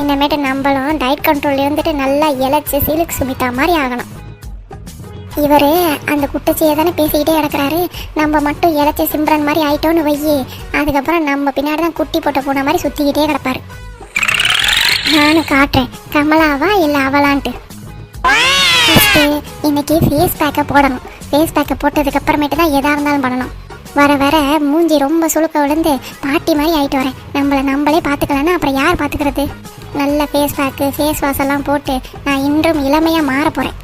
இனிமேட்டு நம்மளும் diet control இருந்துட்டு நல்லா இழைச்சி சிலுக்கு சுமித்தா மாதிரி ஆகணும். இவர் அந்த குட்டச்சியை தானே பேசிக்கிட்டே கிடக்கிறாரு. நம்ம மட்டும் இழைச்சி சிம்ரன் மாதிரி ஆயிட்டோன்னு வையி அதுக்கப்புறம் நம்ம பின்னாடி தான் குட்டி போட்ட பூனை மாதிரி சுற்றிக்கிட்டே கிடப்பாரு. நானும் காட்டுறேன். கமலாவா இல்லை அவளான்ட்டு. ஃபஸ்ட்டு இன்னைக்கு ஃபேஸ் பேக்கை போடணும். ஃபேஸ் பேக்கை போட்டதுக்கப்புறமேட்டு தான் எதாக இருந்தாலும் பண்ணணும். வர வர மூஞ்சி ரொம்ப சுழுக்க விழுந்து பாட்டி மாதிரி ஆயிட்டு வரேன். நம்மளை நம்மளே பார்த்துக்கலன்னா அப்புறம் யார் பார்த்துக்கிறது நல்ல ஃபேஸ் பேக்கு ஃபேஸ் வாஷ் எல்லாம் போட்டு நான் இன்றும் இளமையாக மாற போகிறேன்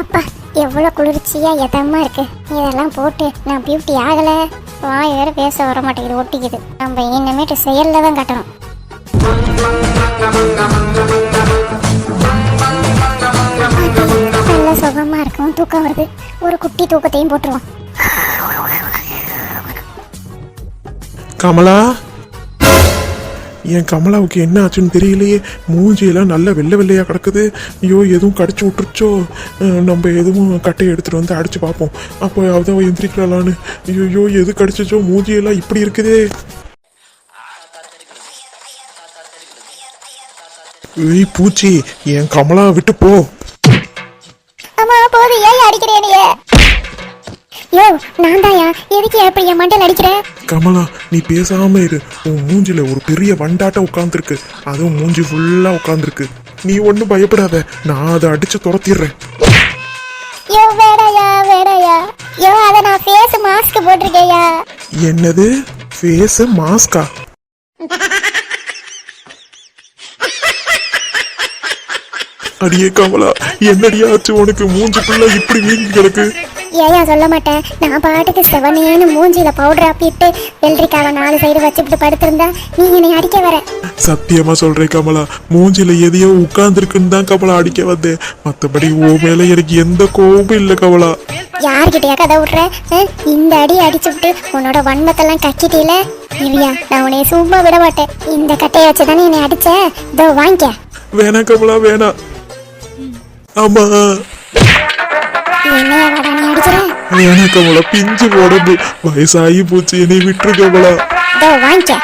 அப்பா எவ்வளோ குளிர்ச்சியாக எதமாக இருக்குது இதெல்லாம் போட்டு நான் பியூட்டி ஆகலை. வாய் வேறு பேச வர மாட்டேங்குது ஒட்டிக்குது. நம்ம இனிமேட்டு செயலில் தான் கட்டணும். நல்லா சுகமா இருக்கும். தூக்கம் வருது. ஒரு குட்டி தூக்கத்தையும் போட்டுருவோம். கமலா? என் கமலாவுக்கு என்ன ஆச்சுன்னு தெரியலையே. மூஞ்சியெல்லாம் நல்ல வெள்ளை வெள்ளையா கிடக்குது. ஐயோ எதுவும் கடிச்சு விட்டுருச்சோ? நம்ம எதுவும் கட்டையை எடுத்துட்டு வந்து அடிச்சு பார்ப்போம். அப்போ அவ எந்திரிக்கலான்னு ஐயோ எது கடிச்சிச்சோ? மூஞ்சியெல்லாம் இப்படி இருக்குதே. ஏய் பூச்சி என் கமலா விட்டு போ. அம்மா போது. ஏன் அடிக்கிறேன் நீ யோ நான் தாயா எதுக்கு எப்படி என் மண்டல் அடிக்கிறேன் கமலா நீ பேசாம இரு. உன் மூஞ்சில ஒரு பெரிய வண்டாட்டம் உட்காந்துருக்கு அதுவும் மூஞ்சி ஃபுல்லா உட்காந்துருக்கு நீ ஒன்றும் பயப்படாத. நான் அதை அடிச்சு துரத்திடுறேன். யோ வேடாயா வேடாயா. யோ அதை நான் ஃபேஸ் மாஸ்க் போட்டிருக்கேயா என்னது? ஃபேஸ் மாஸ்கா அடியே கமலா என்னடியாச்சு உனக்கு மூஞ்சி ஃபுல்லா இப்படி வீங்கி கிடக்கு. ஏயா சொல்ல மாட்டேன். நான் பாட்டுக்கு செவனேன்னு மூஞ்சில பவுடர் ஆப்பிட்டு வெள்ளரிக்காவை நாலு சைடு வச்சுட்டு படுத்திருந்தா நீ என்னை அடிக்க வர. சத்தியமா சொல்றேன் கமலா மூஞ்சில எதையோ உட்கார்ந்துருக்குன்னு தான் கமலா அடிக்க வந்தேன் மத்தபடி ஓ மேல எனக்கு எந்த கோபமும் இல்ல கமலா. யார்கிட்டயா கதை விட்ற? இந்த அடி அடிச்சுட்டு உன்னோட வன்மத்தெல்லாம் கக்கிட்டீல? இவியா நான் உன்னை சும்மா விட மாட்டேன். இந்த கட்டையை வச்சு தானே என்னை அடிச்ச? இதோ வாங்கிக்க. வேணாம் கமலா வேணாம். ஆமா. நீ வேணாம் கமலா பிஞ்சு உடம்பு வயசாகி போச்சு என்னை விட்டுரு கமலா இதோ வாங்கிக்க.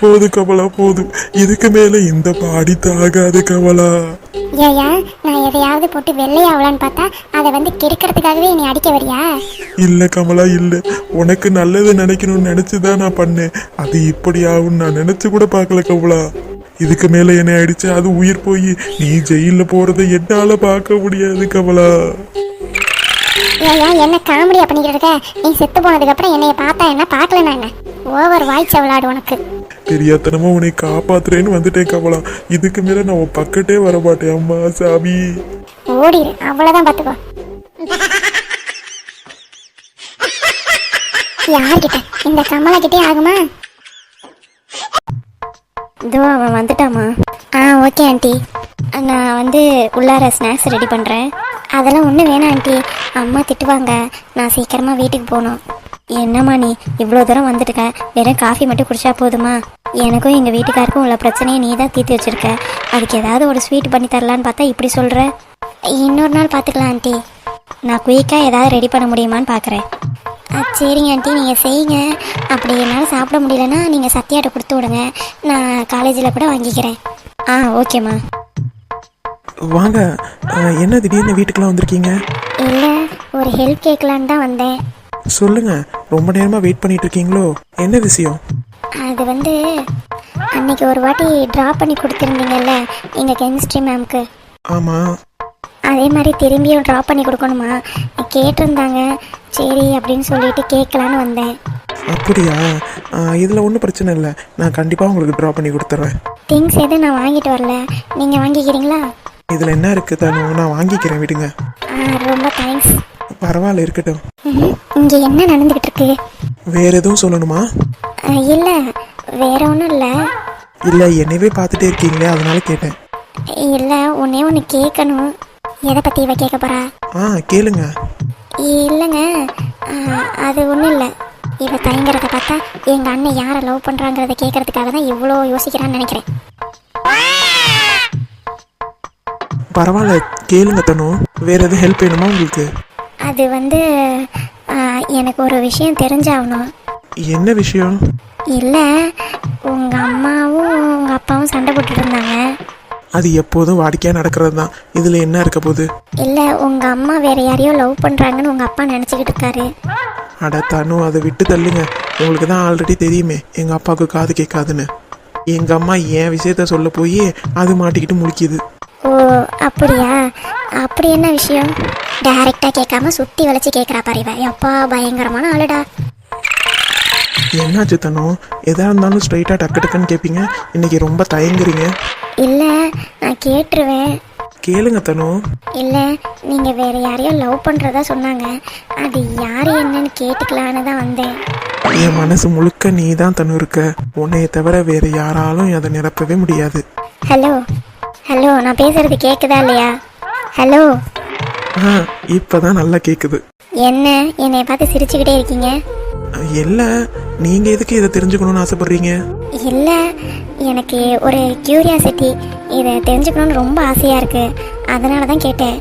போது கமலா போதும் இதுக்கு மேல இந்த பாடி தாகாது கமலா ஏயா நான் எதையாவது போட்டு வெள்ளையாவலான்னு பார்த்தா அதை வந்து கெடுக்கிறதுக்காகவே என்னை அடிக்க வரியா? இல்ல கமலா இல்ல. உனக்கு நல்லது நினைக்கணும்னு நினைச்சுதான் நான் பண்ணேன். அது இப்படி ஆகும் நான் நினைச்சு கூட பார்க்கல கமலா. இதுக்கு மேல என்னை அடிச்சு அது உயிர் போய் நீ ஜெயில போறதை என்னால பார்க்க முடியாது கமலா. ஏயா என்ன காமெடியா பண்ணிக்கிட்டு இருக்க? நீ செத்து போனதுக்கு அப்புறம் என்னைய பார்த்தா என்ன? பார்க்கலனா என்ன? ஓவர் வாய்ச்ச விளாடு உனக்கு. தெரியாதனமா உன்னை காப்பாத்துறேன்னு வந்துட்டேன் கமலா. இதுக்கு மேல நான் உன் பக்கத்தே வர மாட்டேன் அம்மா சாமி. ஓடிடு அவ்வளவுதான் பார்த்துக்கோ. யார்கிட்ட? இந்த கமலா கிட்டே ஆகுமா? இதோ அவன் வந்துட்டாமா ஆ ஓகே ஆண்டி. நான் வந்து உள்ளார ஸ்நாக்ஸ் ரெடி பண்ணுறேன் அதெல்லாம் ஒன்றும் வேணாம் ஆண்டி. அம்மா திட்டுவாங்க. நான் சீக்கிரமாக வீட்டுக்கு போகணும். என்னம்மா நீ இவ்வளோ தூரம் வந்துட்டுக்க? வெறும் காஃபி மட்டும் குடிச்சா போதுமா? எனக்கும் எங்கள் வீட்டுக்காருக்கும் உள்ள பிரச்சனையை நீ தான் தீர்த்து வச்சிருக்க. அதுக்கு ஏதாவது ஒரு ஸ்வீட் பண்ணி தரலான்னு பார்த்தா இப்படி சொல்கிற இன்னொரு நாள் பார்த்துக்கலாம் ஆண்டி. நான் குயிக்காக ஏதாவது ரெடி பண்ண முடியுமான்னு பார்க்குறேன். சரிங்க ஆண்டி நீங்கள் செய்யுங்க. அப்படி என்னால் சாப்பிட முடியலன்னா நீங்கள் சத்யாட்ட கொடுத்து விடுங்க. நான் காலேஜில் கூட வாங்கிக்கிறேன். ஆ ஓகேம்மா வாங்க. என்ன திடீர்னு வீட்டுக்கெல்லாம் வந்திருக்கீங்க? இல்லை ஒரு ஹெல்ப் கேட்கலான்னு தான் வந்தேன். சொல்லுங்க. ரொம்ப நேரமா வெயிட் பண்ணிட்டு இருக்கீங்களோ? என்ன விஷயம்? அது வந்து அன்னைக்கு ஒரு வாட்டி ட்ராப் பண்ணி கொடுத்துருந்தீங்கல்ல எங்கள் கெமிஸ்ட்ரி மேம்க்கு ஆமா. அதே மாதிரி திரும்பியும் ட்ராப் பண்ணி கொடுக்கணுமா? கேட்டிருந்தாங்க. சரி அப்படின்னு சொல்லிட்டு கேட்கலான்னு வந்தேன். அப்படியா? இதுல ஒன்றும் பிரச்சனை இல்லை. நான் கண்டிப்பா உங்களுக்கு ட்ரா பண்ணி கொடுத்துட்றேன் திங்ஸ் எதுவும் நான் வாங்கிட்டு வரல? நீங்கள் வாங்கிக்கிறீங்களா? இதுல என்ன இருக்கு தனு? நான் வாங்கிக்கிறேன் விடுங்க. ரொம்ப தேங்க்ஸ் பரவாயில்ல இருக்கட்டும். இங்கே என்ன நடந்துக்கிட்டு இருக்கு வேற எதுவும் சொல்லணுமா? இல்லை. வேற ஒன்றும் இல்லை. இல்ல என்னவே பார்த்துட்டே இருக்கீங்களே அதனால கேட்டேன். இல்லை ஒன்றே ஒன்று கேட்கணும் எதை பற்றி இவ கேட்க போறா? ஆ கேளுங்க. இல்லைங்க. அது ஒன்றும் இல்லை. இவ தயங்குறத பார்த்தா எங்கள் அண்ணன் யாரை லவ் பண்ணுறாங்கிறத கேட்கறதுக்காக தான் இவ்வளோ யோசிக்கிறான்னு நினைக்கிறேன். பரவாயில்ல கேளுங்க தனு. வேற எதுவும் ஹெல்ப் வேணுமா உங்களுக்கு? அது வந்து எனக்கு ஒரு விஷயம் தெரிஞ்சாகணும். என்ன விஷயம்? இல்லை அது எப்போதும் வாடிக்கையாக நடக்கிறது தான் இதில் என்ன இருக்க போகுது? இல்லை உங்கள் அம்மா வேற யாரையோ லவ் பண்ணுறாங்கன்னு உங்கள் அப்பா நினச்சிக்கிட்டு இருக்காரு. அட தனு அதை விட்டு தள்ளுங்க. உங்களுக்கு தான் ஆல்ரெடி தெரியுமே எங்கள் அப்பாவுக்கு காது கேட்காதுன்னு. எங்கள் அம்மா என் விஷயத்த சொல்ல போய் அது மாட்டிக்கிட்டு முழிக்குது. ஓ அப்படியா? அப்படி என்ன விஷயம்? டைரெக்டாக கேட்காம சுற்றி வளைச்சு கேட்குறா பாரு எப்பா பயங்கரமான ஆளுடா. என்னாச்சு தனு? எதா இருந்தாலும் ஸ்ட்ரைட்டாக டக்கு டக்குன்னு கேட்பீங்க இன்னைக்கு ரொம்ப தயங்குறீங்க. இல்லை நான் கேட்டுருவேன். கேளுங்க தனு. இல்லை நீங்கள் வேற யாரையோ லவ் பண்ணுறதா சொன்னாங்க. அது யார் என்னன்னு கேட்டுக்கலான்னு தான் வந்தேன். என் மனசு முழுக்க நீ தான் தனு இருக்க. உன்னைய தவிர வேற யாராலும் அதை நிரப்பவே முடியாது. ஹலோ ஹலோ நான் பேசுறது கேட்குதா இல்லையா? ஹலோ ஆ இப்பதான் நல்லா கேக்குது. என்ன? என்னை பார்த்து சிரிச்சுக்கிட்டே இருக்கீங்க? இல்ல நீங்க எதுக்கு இதை தெரிஞ்சுக்கணும்னு ஆசைப்படுறீங்க? இல்லை எனக்கு ஒரு கியூரியாசிட்டி இதை தெரிஞ்சுக்கணும்னு ரொம்ப ஆசையாக இருக்கு. அதனால தான் கேட்டேன்.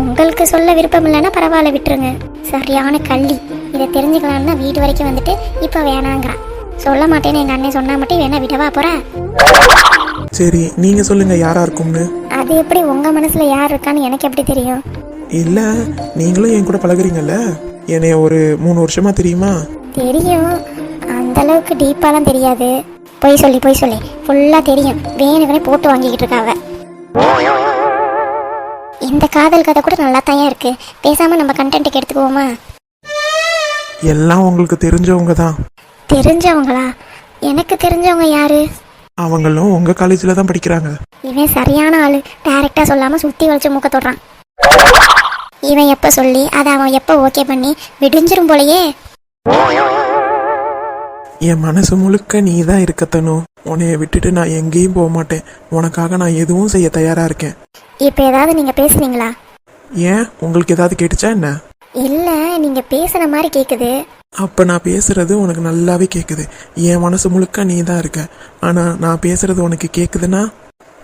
உங்களுக்கு சொல்ல விருப்பம் இல்லைன்னா பரவாயில்ல விட்டுருங்க. சரியான கள்ளி. இதை தெரிஞ்சுக்கலான்னு தான் வீடு வரைக்கும் வந்துட்டு இப்போ வேணாங்கிறான் சொல்ல மாட்டேன்னு எங்கள் அண்ணன் சொன்னா மட்டும் வேணா விடவா போற? சரி நீங்க சொல்லுங்க யாரா இருக்கும்னு. அது எப்படி உங்கள் மனசில் யார் இருக்கான்னு எனக்கு எப்படி தெரியும்? இல்ல நீங்களும் என் கூட பழகுறீங்கல்ல? என்னைய ஒரு மூணு வருஷமா தெரியுமா? தெரியும். அந்த அளவுக்கு டீப்பாலாம் தெரியாது. பொய் சொல்லி பொய் சொல்லி. ஃபுல்லாக தெரியும். வேணுக்குனே போட்டு வாங்கிக்கிட்டு இருக்காவ. இந்த காதல் கதை கூட நல்லா தான் இருக்கு. பேசாம நம்ம கண்டென்ட்டுக்கு எடுத்துக்குவோமா? எல்லாம் உங்களுக்கு தெரிஞ்சவங்க தான். தெரிஞ்சவங்களா? எனக்கு தெரிஞ்சவங்க யாரு? அவங்களும் உங்க காலேஜில் தான் படிக்கிறாங்க. இவன் சரியான ஆளு. டைரக்டா சொல்லாம சுத்தி வளைச்சு மூக்க தொடுறான். இவன் எப்ப சொல்லி அதை அவன் எப்ப ஓகே பண்ணி விடிஞ்சிரும் போலயே? என் மனசு முழுக்க நீ தான் இருக்க தனு உன்னைய விட்டுட்டு நான் எங்கேயும் போக மாட்டேன். உனக்காக நான் எதுவும் செய்ய தயாரா இருக்கேன். இப்ப ஏதாவது நீங்க பேசுனீங்களா? ஏன்? உங்களுக்கு ஏதாவது கேட்டுச்சா என்ன? இல்ல நீங்க பேசுன மாதிரி கேக்குது. அப்ப நான் பேசுறது உனக்கு நல்லாவே கேக்குது. என் மனசு முழுக்க நீ தான் இருக்க. ஆனா நான் பேசுறது உனக்கு கேக்குதுன்னா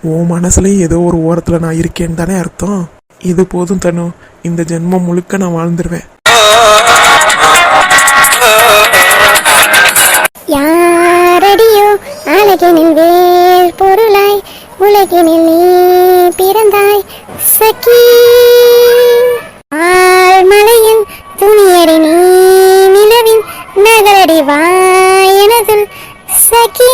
உன் மனசுலயும் ஏதோ ஒரு ஓரத்துல நான் இருக்கேன்னு தானே அர்த்தம்? இது போதும் தனு. இந்த ஜென்மம் முழுக்க நான் வாழ்ந்துருவேன். யாரடியோ அழகினில் வேர் பொருளாய் உலகினில் நீ பிறந்தாய் சகி. ஆழ்மலையில் துணியடி நீ நிலவின் நகரடி வாயனதில் சகி.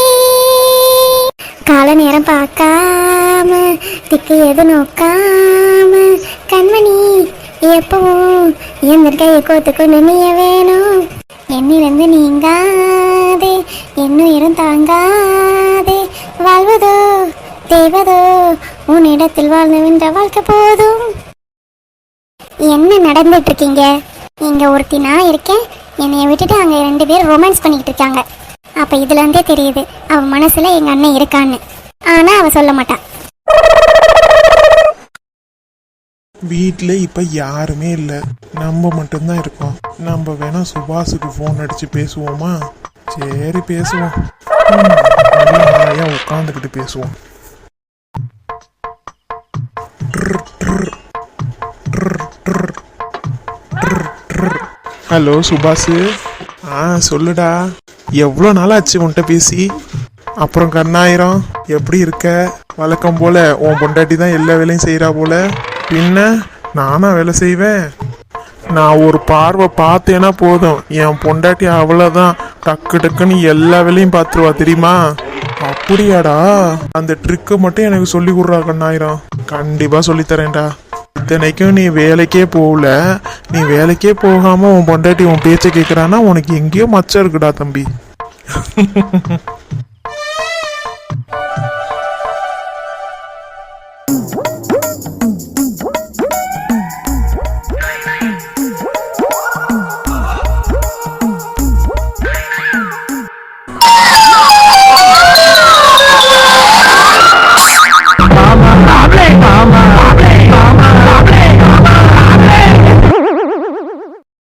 கால நேரம் பார்க்காம திக்கு எது நோக்காம கண்மணி எப்பவும் எந்திருக்க கோத்துக்கு நினைய வேணும். என்னிலிருந்து நீங்காதே என்னுயிரும் தாங்காதே வாழ்வதோ தேவதோ உன்னிடத்தில் வாழ்ந்துவின்ற வாழ்க்கை போதும். என்ன நடந்துட்டு இருக்கீங்க? இங்க ஒருத்தி நான் இருக்கேன். என்னைய விட்டுட்டு அங்க ரெண்டு பேர் ரொமான்ஸ் பண்ணிக்கிட்டு இருக்காங்க. அப்போ இதுலேருந்தே தெரியுது அவன் மனசில் எங்கள் அண்ணன் இருக்கான்னு. ஆனால் அவன் சொல்ல மாட்டான் வீட்டில் இப்போ யாருமே இல்லை. நம்ம மட்டும்தான் இருக்கோம். நம்ம வேணா சுபாஷுக்கு ஃபோன் அடித்து பேசுவோமா? சரி பேசுவோம். உட்காந்துக்கிட்டு பேசுவோம். ஹலோ சுபாஷு. ஆ சொல்லுடா. எவ்வளோ நாள் ஆச்சு உன்கிட்ட பேசி? அப்புறம் கண்ணாயிரம் எப்படி இருக்க? வழக்கம் போல உன் பொண்டாட்டி தான் எல்லா வேலையும் செய்கிறா போல. பின்ன நானா வேலை செய்வேன்? நான் ஒரு பார்வை பார்த்தேன்னா போதும். என் பொண்டாட்டி அவ்வளோதான் டக்கு டக்குன்னு எல்லா வேலையும் பார்த்துருவா தெரியுமா? அப்படியாடா? அந்த ட்ரிக்கு மட்டும் எனக்கு சொல்லி கொடுறா கண்ணாயிரம். கண்டிப்பாக சொல்லித்தரேன்டா இத்தனைக்கும் நீ வேலைக்கே போகல. நீ வேலைக்கே போகாம உன் பொண்டாட்டி உன் பேச்சை கேட்குறான்னா உனக்கு எங்கேயோ மச்சம் இருக்குடா தம்பி.